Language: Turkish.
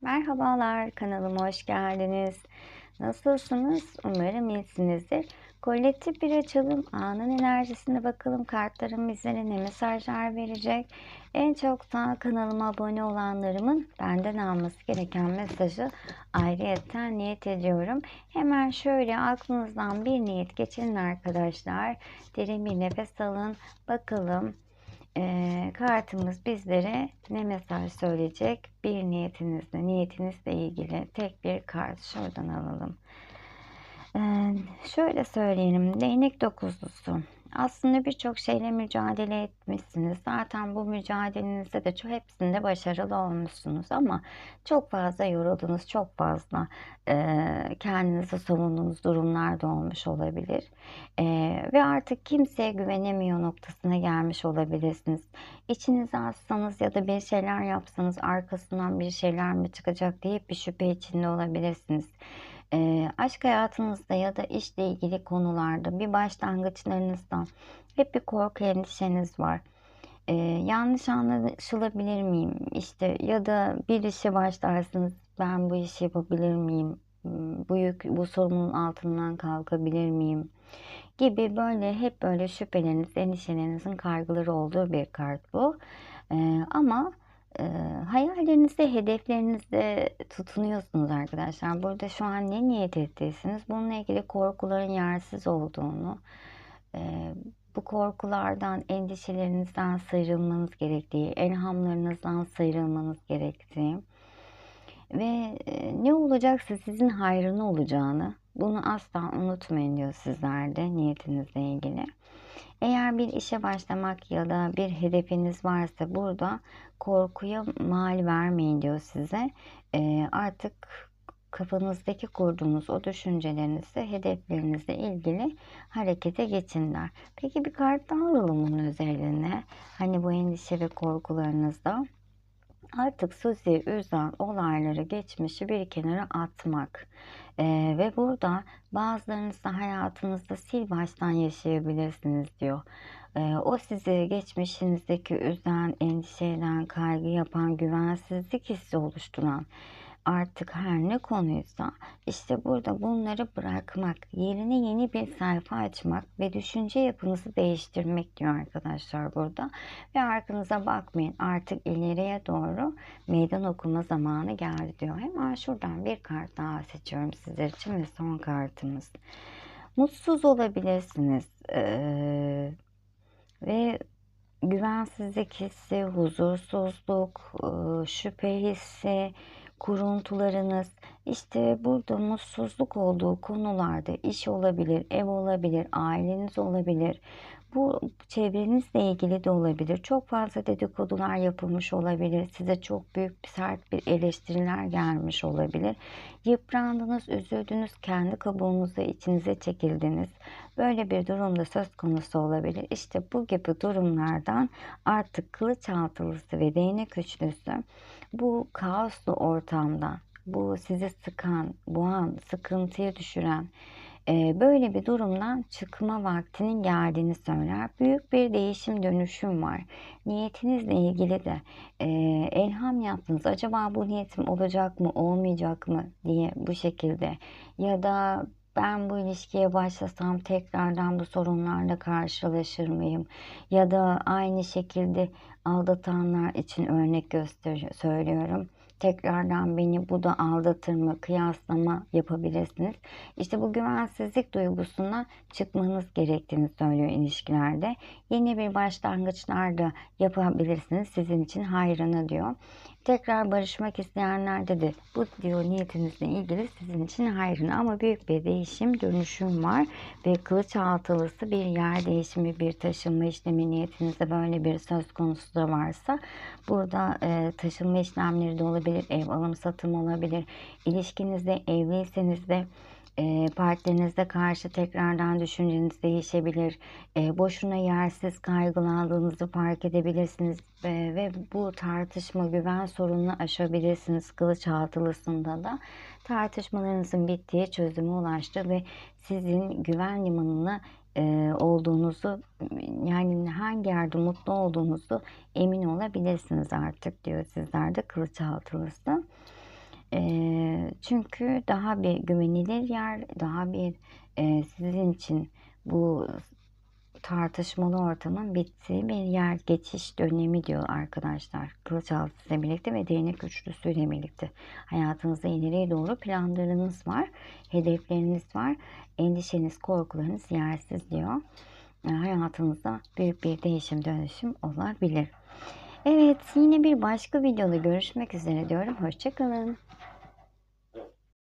Merhabalar, kanalıma hoş geldiniz. Nasılsınız? Umarım iyisinizdir. Kolektif bir açılım, anın enerjisine bakalım kartlarım bizlere ne mesajlar verecek. En çok da kanalıma abone olanlarımın benden alması gereken mesajı ayrıyetten niyet ediyorum. Hemen şöyle aklınızdan bir niyet geçirin arkadaşlar. Derin bir nefes alın. Bakalım e, kartımız bizlere ne mesaj söyleyecek? Bir niyetinizle, niyetinizle ilgili tek bir kart şuradan alalım. E, şöyle söyleyelim, değnek dokuzlusu. Aslında birçok şeyle mücadele etmişsiniz. Zaten bu mücadelenizde de çok hepsinde başarılı olmuşsunuz ama çok fazla yoruldunuz, çok fazla e, kendinizi savunduğunuz durumlar da olmuş olabilir. E, ve artık kimseye güvenemiyor noktasına gelmiş olabilirsiniz. İçinize atsanız ya da bir şeyler yapsanız arkasından bir şeyler mi çıkacak diye bir şüphe içinde olabilirsiniz. E, aşk hayatınızda ya da işle ilgili konularda bir başlangıçlarınızda hep bir korku endişeniz var. E, yanlış anlaşılabilir miyim? İşte ya da bir işe başlarsınız ben bu işi yapabilir miyim? Bu yük, bu sorunun altından kalkabilir miyim? Gibi böyle hep böyle şüpheleriniz, endişelerinizin kaygıları olduğu bir kart bu. E, ama e, hayallerinizde, hedeflerinizde tutunuyorsunuz arkadaşlar. Burada şu an ne niyet ettiyseniz bununla ilgili korkuların yersiz olduğunu, e, bu korkulardan, endişelerinizden sıyrılmanız gerektiği, elhamlarınızdan sıyrılmanız gerektiği ve e, ne olacaksa sizin hayrına olacağını bunu asla unutmayın diyor sizlerde niyetinizle ilgili. Eğer bir işe başlamak ya da bir hedefiniz varsa burada korkuya mal vermeyin diyor size. E, artık kafanızdaki kurduğunuz o düşüncelerinizle, hedeflerinizle ilgili harekete geçin der. Peki bir kart daha alalım bunun üzerine. Hani bu endişe ve korkularınızda artık sizi üzen olayları, geçmişi bir kenara atmak. Ee, ve burada bazılarınız da hayatınızda sil baştan yaşayabilirsiniz diyor. Ee, o sizi geçmişinizdeki üzen, endişe eden, kaygı yapan, güvensizlik hissi oluşturan artık her ne konuysa işte burada bunları bırakmak, yerine yeni bir sayfa açmak ve düşünce yapınızı değiştirmek diyor arkadaşlar burada. Ve arkanıza bakmayın artık ileriye doğru meydan okuma zamanı geldi diyor. Hemen şuradan bir kart daha seçiyorum sizler için ve son kartımız. Mutsuz olabilirsiniz ee, ve güvensizlik hissi, huzursuzluk, şüphe hissi, kuruntularınız, işte burada mutsuzluk olduğu konularda iş olabilir, ev olabilir, aileniz olabilir. Bu çevrenizle ilgili de olabilir. Çok fazla dedikodular yapılmış olabilir. Size çok büyük bir sert bir eleştiriler gelmiş olabilir. Yıprandınız, üzüldünüz, kendi kabuğunuzda içinize çekildiniz. Böyle bir durumda söz konusu olabilir. İşte bu gibi durumlardan artık kılıç altılısı ve değnek üçlüsü bu kaoslu ortamda, bu sizi sıkan, boğan, sıkıntıya düşüren e, böyle bir durumdan çıkma vaktinin geldiğini söyler. Büyük bir değişim dönüşüm var. Niyetinizle ilgili de e, elham yaptınız. Acaba bu niyetim olacak mı, olmayacak mı diye bu şekilde ya da ben bu ilişkiye başlasam tekrardan bu sorunlarla karşılaşır mıyım? Ya da aynı şekilde aldatanlar için örnek göster söylüyorum. Tekrardan beni bu da aldatır mı? Kıyaslama yapabilirsiniz. İşte bu güvensizlik duygusundan çıkmanız gerektiğini söylüyor ilişkilerde. Yeni bir başlangıçlar da yapabilirsiniz. Sizin için hayrına diyor. Tekrar barışmak isteyenlerde de bu diyor niyetinizle ilgili sizin için hayrına ama büyük bir değişim, dönüşüm var ve kılıç altılısı bir yer değişimi, bir taşınma işlemi niyetinizde böyle bir söz konusu da varsa burada e, taşınma işlemleri de olabilir, ev alım satım olabilir. İlişkinizde evliyseniz de e, karşı tekrardan düşünceniz değişebilir. E, boşuna yersiz kaygılandığınızı fark edebilirsiniz e, ve bu tartışma güven sorununu aşabilirsiniz kılıç da. Tartışmalarınızın bittiği çözüme ulaştı ve sizin güven limanına e, olduğunuzu yani hangi yerde mutlu olduğunuzu emin olabilirsiniz artık diyor sizlerde kılıç altılısı. Çünkü daha bir güvenilir yer, daha bir e, sizin için bu tartışmalı ortamın bittiği bir yer geçiş dönemi diyor arkadaşlar. Kılıç altısıyla birlikte ve değnek üçlüsüyle birlikte. Hayatınızda ileriye doğru planlarınız var, hedefleriniz var, endişeniz, korkularınız yersiz diyor. E, hayatınızda büyük bir değişim dönüşüm olabilir. Evet yine bir başka videoda görüşmek üzere diyorum. Hoşçakalın.